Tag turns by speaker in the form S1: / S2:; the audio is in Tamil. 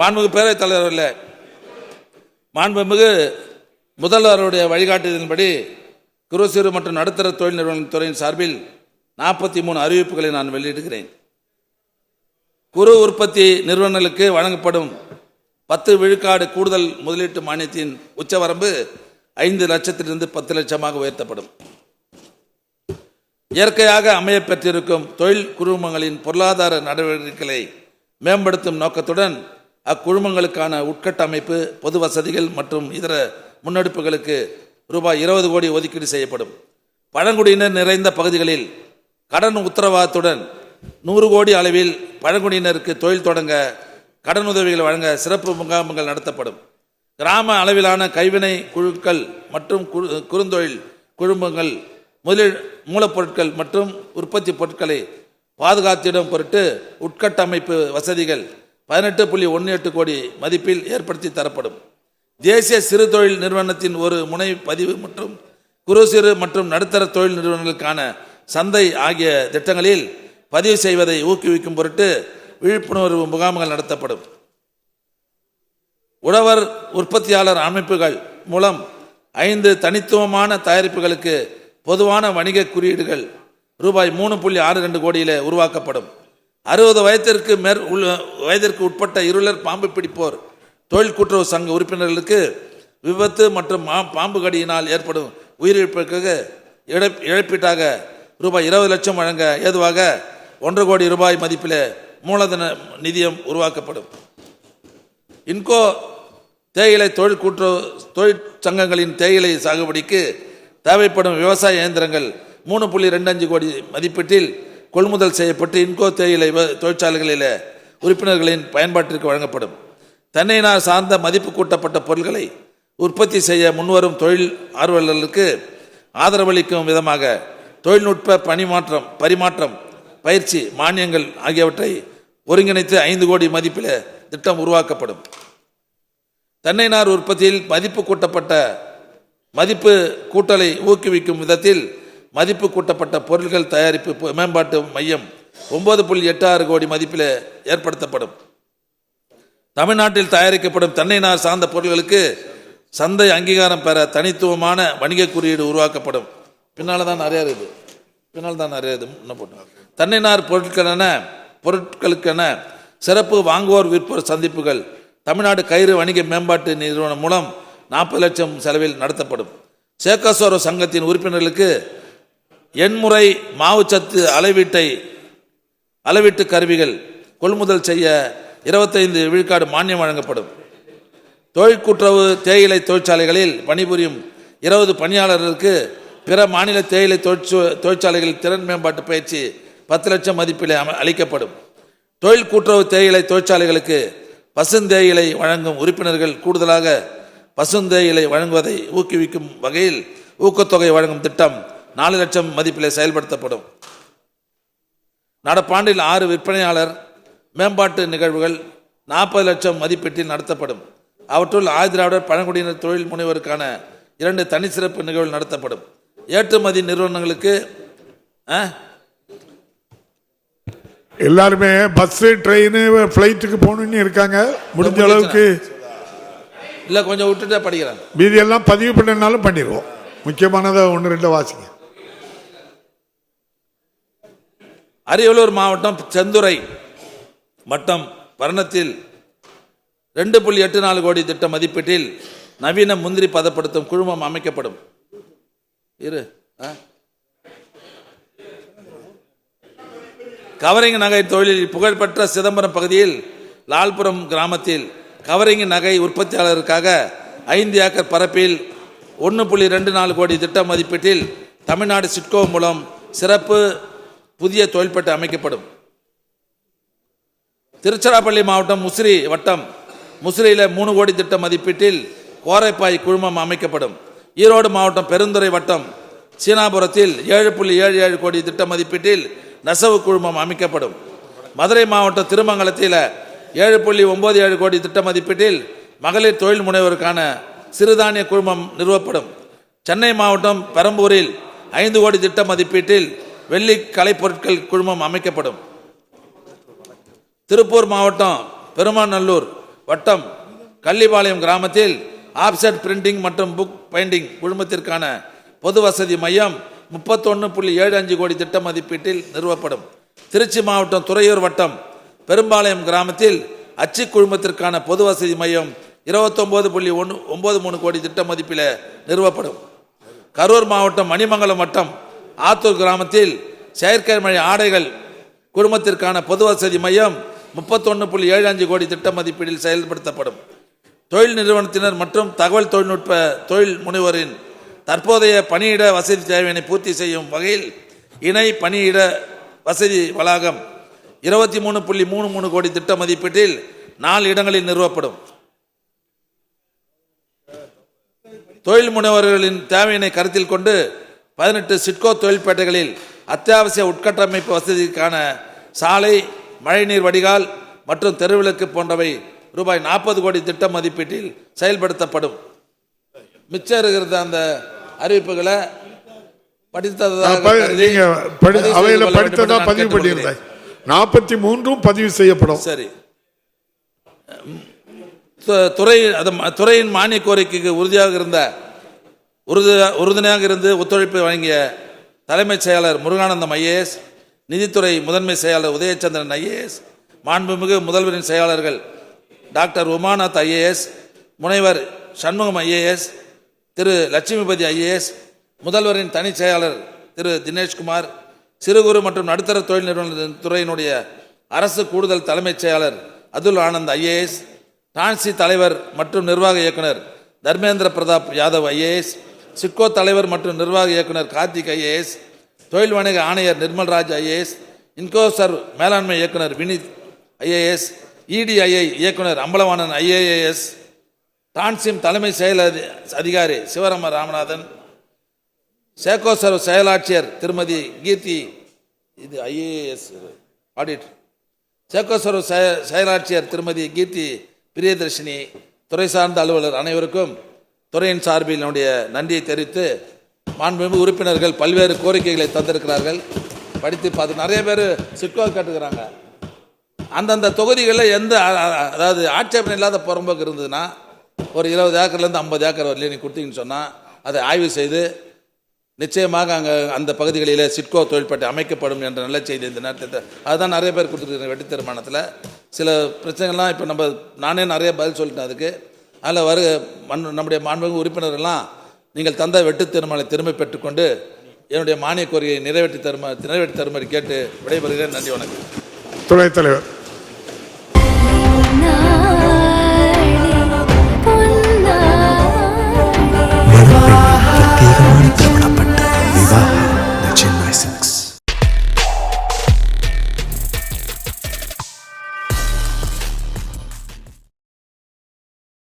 S1: மாண்புமிகு பேரவைத் தலைவர் இல்லை மாண்புமிகு முதல்வருடைய வழிகாட்டுதலின்படி குறு சிறு மற்றும் நடுத்தர தொழில் நிறுவனங்கள் துறையின் சார்பில் நாற்பத்தி மூணு அறிவிப்புகளை நான் வெளியிடுகிறேன். குறு உற்பத்தி நிறுவனங்களுக்கு வழங்கப்படும் பத்து விழுக்காடு கூடுதல் முதலீட்டு மானியத்தின் உச்சவரம்பு ஐந்து லட்சத்திலிருந்து பத்து லட்சமாக உயர்த்தப்படும். இயற்கையாக அமையப்பெற்றிருக்கும் தொழில் குழுமங்களின் பொருளாதார நடவடிக்கைகளை மேம்படுத்தும் நோக்கத்துடன் அக்குழுமங்களுக்கான உட்கட்டமைப்பு பொது வசதிகள் மற்றும் இதர முன்னெடுப்புகளுக்கு ரூபாய் இருபது கோடி ஒதுக்கீடு செய்யப்படும். பழங்குடியினர் நிறைந்த பகுதிகளில் கடன் உத்தரவாதத்துடன் நூறு கோடி அளவில் பழங்குடியினருக்கு தொழில் தொடங்க கடனுதவிகள் வழங்க சிறப்பு முகாம்கள் நடத்தப்படும். கிராம அளவிலான கைவினை குழுக்கள் மற்றும் குறுந்தொழில் குழுமங்கள் முதலீடு மூலப்பொருட்கள் மற்றும் உற்பத்தி பொருட்களை பாதுகாத்திடும் பொருட்டு உட்கட்டமைப்பு வசதிகள் பதினெட்டு புள்ளி ஒன்று எட்டு கோடி மதிப்பில் ஏற்படுத்தி தரப்படும். தேசிய சிறு தொழில் நிறுவனத்தின் ஒரு முனை பதிவு மற்றும் குறு சிறு மற்றும் நடுத்தர தொழில் நிறுவனங்களுக்கான சந்தை ஆகிய திட்டங்களில் பதிவு செய்வதை ஊக்குவிக்கும் பொருட்டு விழிப்புணர்வு முகாம்கள் நடத்தப்படும். உழவர் உற்பத்தியாளர் அமைப்புகள் மூலம் ஐந்து தனித்துவமான தயாரிப்புகளுக்கு பொதுவான வணிக குறியீடுகள் ரூபாய் மூணு புள்ளி ஆறு ரெண்டு கோடியில் உருவாக்கப்படும். அறுபது வயதிற்கு மேற் உள்ள வயதிற்கு உட்பட்ட இருளர் பாம்பு பிடிப்போர். தொழில் கூட்டுறவு சங்க உறுப்பினர்களுக்கு விபத்து மற்றும் பாம்பு கடியினால் ஏற்படும் உயிரிழப்பிற்கு இழப் இழப்பீட்டாக ரூபாய் இருபது லட்சம் வழங்க ஏதுவாக ஒன்றரை கோடி ரூபாய் மதிப்பில் மூலதன நிதியம் உருவாக்கப்படும். இன்கோ தேயிலை தொழில் கூட்டுறவு தொழிற்சங்கங்களின் தேயிலை சாகுபடிக்கு தேவைப்படும் விவசாய இயந்திரங்கள் மூணு புள்ளி ரெண்டு அஞ்சு கோடி மதிப்பீட்டில் கொள்முதல் செய்யப்பட்டு இன்கோ தேயிலை வ- தொழிற்சாலைகளில் உறுப்பினர்களின் பயன்பாட்டிற்கு வழங்கப்படும். தென்னையினால் சார்ந்த மதிப்பு கூட்டப்பட்ட பொருட்களை உற்பத்தி செய்ய முன்வரும் தொழில் ஆர்வலர்களுக்கு ஆதரவளிக்கும் விதமாக தொழில்நுட்ப பணிமாற்றம் பரிமாற்றம் பயிற்சி மானியங்கள் ஆகியவற்றை ஒருங்கிணைத்து ஐந்து கோடி மதிப்பில் திட்டம் உருவாக்கப்படும். தென்னை நார் உற்பத்தியில் மதிப்பு கூட்டப்பட்ட மதிப்பு கூட்டலை ஊக்குவிக்கும் விதத்தில் மதிப்பு கூட்டப்பட்ட பொருட்கள் தயாரிப்பு மேம்பாட்டு மையம் ஒன்பது புள்ளி எட்டு ஆறு கோடி மதிப்பில் ஏற்படுத்தப்படும். தமிழ்நாட்டில் தயாரிக்கப்படும் தென்னை நார் சார்ந்த பொருட்களுக்கு சந்தை அங்கீகாரம் பெற தனித்துவமான வணிக குறியீடு உருவாக்கப்படும். பின்னால் தான் நிறையா இருக்குது. பின்னால் தான் நிறைய இது இன்னும் போட்டோம் தென்னை நார் பொருட்களென பொருட்களுக்கென சிறப்பு வாங்குவோர் விற்போர் சந்திப்புகள். தமிழ்நாடு கயிறு வணிக மேம்பாட்டு நிறுவனம் மூலம் நாற்பது லட்சம் செலவில் நடத்தப்படும். சேக்கசோர சங்கத்தின் உறுப்பினர்களுக்கு எண்முறை மாவுச்சத்து அளவீட்டை அளவீட்டு கருவிகள் கொள்முதல் செய்ய இருபத்தைந்து விழுக்காடு மானியம் வழங்கப்படும். தொழிற்கூட்டுறவு தேயிலை தொழிற்சாலைகளில் பணிபுரியும் இருபது பணியாளர்களுக்கு பிற மாநில தேயிலை தொழிற்சாலைகளில் திறன் மேம்பாட்டு பயிற்சி பத்து லட்சம் மதிப்பில் அளிக்கப்படும். தொழில் கூட்டுறவு தேயிலை தொழிற்சாலைகளுக்கு பசுந்தேயிலை வழங்கும் உறுப்பினர்கள் கூடுதலாக பசுந்தேயிலை வழங்குவதை ஊக்குவிக்கும் வகையில் ஊக்கத்தொகை வழங்கும் திட்டம் நாலு லட்சம் மதிப்பில் செயல்படுத்தப்படும். நடப்பாண்டில் ஆறு விற்பனையாளர் மேம்பாட்டு நிகழ்வுகள் நாற்பது லட்சம் மதிப்பீட்டில் நடத்தப்படும். அவற்றுள் ஆதிராவிடர் பழங்குடியினர் தொழில் முனைவோருக்கான இரண்டு தனிச்சிறப்பு நிகழ்வுகள் நடத்தப்படும். ஏற்றுமதி நிறுவனங்களுக்கு?
S2: எல்லாருமே பஸ் ட்ரெயின் ஃப்ளைட்டுக்கு போகணுன்னு இருக்காங்க. முடிஞ்ச அளவுக்கு
S1: இல்லை கொஞ்சம் விட்டுட்டே படிக்கிறேன்.
S2: மீதி எல்லாம் பதிவு பண்ணனாலும் பண்ணிடுவோம். முக்கியமானதை ஒன்று ரெண்டு வாசிங்க.
S1: அரியலூர் மாவட்டம் செந்துறை வட்டம் வர்ணத்தில் ரெண்டு புள்ளி எட்டு நாலு கோடி திட்ட மதிப்பீட்டில் நவீன முந்திரி பதப்படுத்தும் குழுமம் அமைக்கப்படும் இரு ஆ? கவரிங் நகை தொழிலில் புகழ்பெற்ற சிதம்பரம் பகுதியில் லால்புரம் கிராமத்தில் கவரிங் நகை உற்பத்தியாளருக்காக ஐந்து ஏக்கர் பரப்பில் ஒன்று புள்ளி ரெண்டு நாலு கோடி திட்ட மதிப்பீட்டில் தமிழ்நாடு சிட்கோ மூலம் சிறப்பு புதிய தொழில்பட்டு அமைக்கப்படும். திருச்சிராப்பள்ளி மாவட்டம் முசிறி வட்டம் முசிறியில் மூணு கோடி திட்ட மதிப்பீட்டில் கோரைப்பாய் குழுமம் அமைக்கப்படும். ஈரோடு மாவட்டம் பெருந்துறை வட்டம் சீனாபுரத்தில் ஏழு புள்ளி ஏழு ஏழு கோடி திட்ட மதிப்பீட்டில் நெசவு குழுமம் அமைக்கப்படும். மதுரை மாவட்டம் திருமங்கலத்தில் ஏழு புள்ளி ஒம்பது ஏழு கோடி திட்ட மதிப்பீட்டில் மகளிர் தொழில் முனைவோருக்கான சிறுதானிய குழுமம் நிறுவப்படும். சென்னை மாவட்டம் பெரம்பூரில் ஐந்து கோடி திட்ட மதிப்பீட்டில் வெள்ளி கலைப்பொருட்கள் குழுமம் அமைக்கப்படும். திருப்பூர் மாவட்டம் பெருமாநல்லூர் வட்டம் கள்ளிபாளையம் கிராமத்தில் ஆப்செட் பிரிண்டிங் மற்றும் புக் பைண்டிங் குழுமத்திற்கான பொது வசதி மையம் முப்பத்தொன்று புள்ளி ஏழு அஞ்சு கோடி திட்ட மதிப்பீட்டில் நிறுவப்படும். திருச்சி மாவட்டம் துறையூர் வட்டம் பெரும்பாளையம் கிராமத்தில் அச்சு குழுமத்திற்கான பொது வசதி மையம் இருபத்தொம்போது புள்ளி ஒன்று ஒம்பது மூணு கோடி திட்ட மதிப்பில் நிறுவப்படும். கரூர் மாவட்டம் மணிமங்கலம் வட்டம் ஆத்தூர் கிராமத்தில் செயற்கை மழை ஆடைகள் குடும்பத்திற்கான பொது வசதி மையம் முப்பத்தொன்று புள்ளி ஏழு அஞ்சு கோடி திட்ட மதிப்பீட்டில் செயல்படுத்தப்படும். தொழில் நிறுவனத்தினர் மற்றும் தகவல் தொழில்நுட்ப தொழில் முனைவோரின் தற்போதைய பணியிட வசதி தேவையினை பூர்த்தி செய்யும் வகையில் இணை பணியிட வசதி வளாகம் இருபத்தி மூணு புள்ளி மூணு மூணு கோடி திட்ட மதிப்பீட்டில் நாலு இடங்களில் நிறுவப்படும். தொழில் முனைவர்களின் தேவையினை கருத்தில் கொண்டு பதினெட்டு சிட்கோ தொழில்பேட்டைகளில் அத்தியாவசிய உட்கட்டமைப்பு வசதிக்கான சாலை மழைநீர் வடிகால் மற்றும் தெருவிளக்கு போன்றவை ரூபாய் நாற்பது கோடி திட்ட மதிப்பீட்டில் செயல்படுத்தப்படும். மிச்சம் இருக்கிற அந்த அறிவிப்புகளை படித்ததாக பதிவு.
S2: பண்ணியிருந்தேன். நாற்பத்தி மூன்றும் பதிவு செய்யப்படும்.
S1: சரி. துறை துறையின் மானிய கோரிக்கைக்கு உறுதியாக இருந்த உறுது உறுதுணையாக இருந்து ஒத்துழைப்பு வழங்கிய தலைமைச் செயலர் முருகானந்தம் ஐஏஎஸ் நிதித்துறை முதன்மை செயலர் உதயச்சந்திரன் ஐஏஎஸ் மாண்புமிகு முதல்வரின் செயலாளர்கள் டாக்டர் உமாநாத் ஐஏஎஸ் முனைவர் சண்முகம் ஐஏஎஸ் திரு லட்சுமிபதி ஐஏஎஸ் முதல்வரின் தனிச் செயலாளர் திரு தினேஷ்குமார் சிறு குறு மற்றும் நடுத்தர தொழில் நிறுவன துறையினுடைய அரசு கூடுதல் தலைமைச் செயலாளர் அதுல் ஆனந்த் ஐஏஎஸ் டான்சி தலைவர் மற்றும் நிர்வாக இயக்குனர் தர்மேந்திர பிரதாப் யாதவ் ஐஏஎஸ் சிட்கோ தலைவர் மற்றும் நிர்வாக இயக்குனர் கார்த்திக் ஐஏஎஸ் தொழில் வணிக ஆணையர் நிர்மல்ராஜ் ஐஏஎஸ் இன்கோசர் மேலாண்மை இயக்குனர் வினித் ஐஏஎஸ் இடிஐஐ இயக்குனர் அம்பலவாணன் ஐஏஎஸ் டான்சிம் தலைமை செயல் அதிகாரி சிவராம ராமநாதன் சேகோசர் செயலாட்சியர் திருமதி கீர்த்தி இது ஐஏஎஸ் ஆடிட் சேகோசர் செயலாட்சியர் திருமதி கீர்த்தி பிரியதர்ஷினி துறை சார்ந்த அலுவலர் அனைவருக்கும் துறையின் சார்பில் என்னுடைய நன்றியை தெரிவித்து மாண்புமிகு உறுப்பினர்கள் பல்வேறு கோரிக்கைகளை தந்திருக்கிறார்கள். படித்து பார்த்து நிறைய பேர் சிட்கோ கேட்டுக்கிறாங்க. அந்தந்த தொகுதிகளில் எந்த அதாவது ஆட்சேபனை இல்லாத புறம்போக்கு இருந்ததுன்னா ஒரு இருபது ஏக்கர்லேருந்து ஐம்பது ஏக்கர் வரலையும் நீ கொடுத்தீங்கன்னு சொன்னால் அதை ஆய்வு செய்து நிச்சயமாக அங்கே அந்த பகுதிகளில் சிட்கோ தொழிற்பேட்டை அமைக்கப்படும் என்ற நல்ல செய்தி இந்த நேரத்தில் அதுதான் நிறைய பேர் கொடுத்துருக்குறேன் வெட்டி தீர்மானத்தில். சில பிரச்சனைகள்லாம் இப்போ நம்ம நானே நிறைய பதில் சொல்லிட்டேன் அதுக்கு. அதில் வரு மண் நம்முடைய மாண்புமிகு உறுப்பினர்கள்லாம் நீங்கள் தந்த வெட்டு தீர்மானத்தை திரும்ப பெற்றுக்கொண்டு என்னுடைய மானிய கோரிக்கையை நிறைவேற்றி தருமா நிறைவேற்றி தருமாறு கேட்டு விடைபெறுகிறேன். நன்றி வணக்கம்.
S2: துணைத் தலைவர்.